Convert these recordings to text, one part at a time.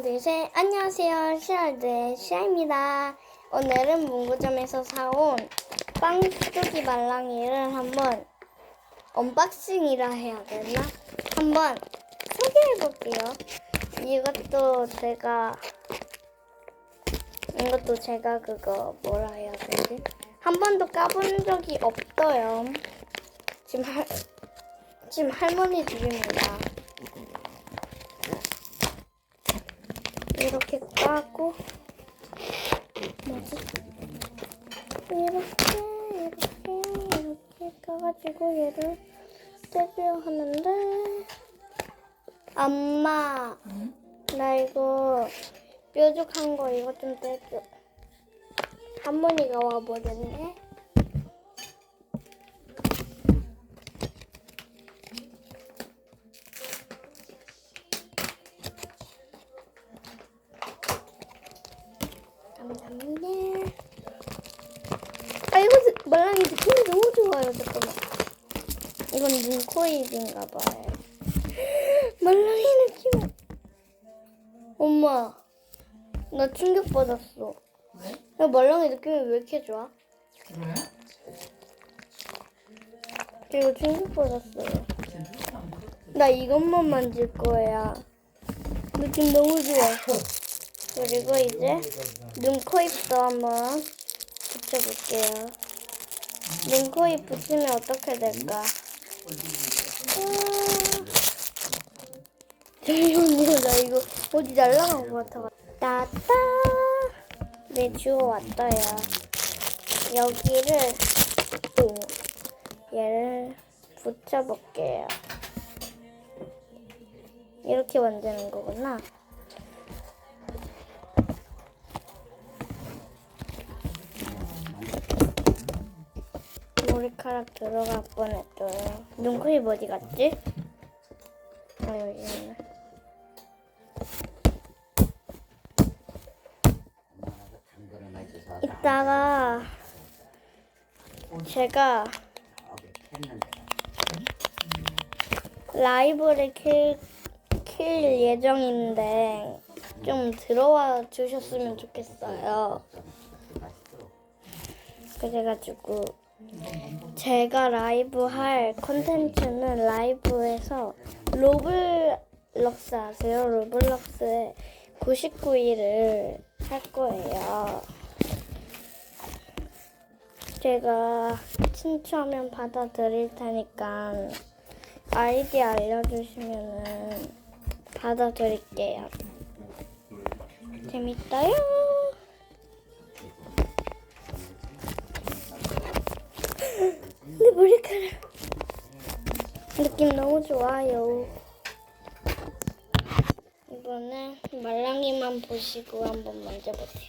둘, 셋. 안녕하세요. 시알드의 시아입니다. 오늘은 문구점에서 사온 빵뚜기 말랑이를 한번 언박싱이라 해야 되나? 한번 소개해 볼게요. 이것도 제가 이것도 제가 그거 뭐라 해야 되지? 한 번도 까본 적이 없어요. 지금 할 지금 할머니 집입니다. 이렇게 까고 뭐지? 이렇게 이렇게 이렇게 까가지고 얘를 떼줘야 하는데 엄마 나 이거 뾰족한 거 이거 좀 떼줘 할머니가 와버렸네 감사합니다. 아 이거 느- 말랑이 느낌이 너무 좋아요. 잠깐만. 이건 눈, 코, 입인가 봐요. 말랑이 느낌. 엄마, 나 충격 받았어. 왜? 야, 말랑이 느낌이 왜 이렇게 좋아? 왜? 이거 충격 받았어요. 나 이것만 만질 거야. 느낌 너무 좋아. 그리고 이제 눈, 코, 입도 한번 붙여볼게요. 눈, 코, 입 붙이면 어떻게 될까? 잠시만요, 나 이거 어디 날라간 것 같아. 따따! 네, 주워 왔어요. 여기를, 또, 얘를 붙여볼게요. 이렇게 만드는 거구나. 머리카락 들어갈 뻔했어요. 눈, 코, 입 어디 갔지? 아, 여기 있네. 이따가 제가 라이브를 킬, 킬 예정인데 좀 들어와 주셨으면 좋겠어요. 그래가지고 제가 라이브 할 컨텐츠는 라이브에서 로블록스 아세요? 로블록스에 99일을 할 거예요. 제가 신청하면 받아드릴 테니까 아이디 알려주시면은 받아드릴게요. 재밌어요? 내 머리카락 느낌 너무 좋아요. 이번에 말랑이만 보시고 한번 만져보세요.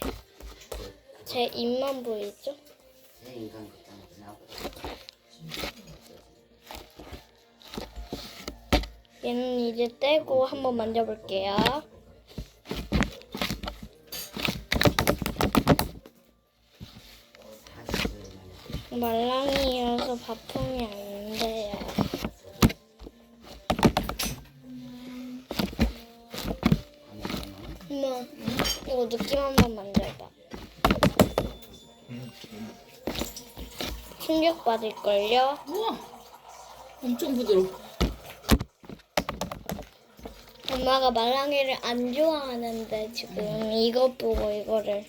제 입만 보이죠? 얘는 이제 떼고 한번 만져볼게요. 말랑이여서 바풍이 안 돼요. 엄마, 이거 느낌 한번 만져봐. 충격 받을걸요? 우와! 엄청 부드러워. 엄마가 말랑이를 안 좋아하는데 지금 이것 보고 이거를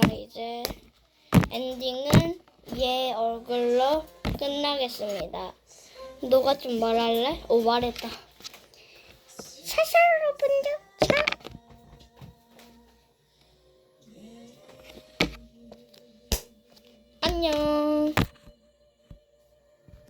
자 이제 엔딩은 얘 얼굴로 끝나겠습니다. 너가 좀 말할래? 오 말했다. 사실 여러분들 자 안녕.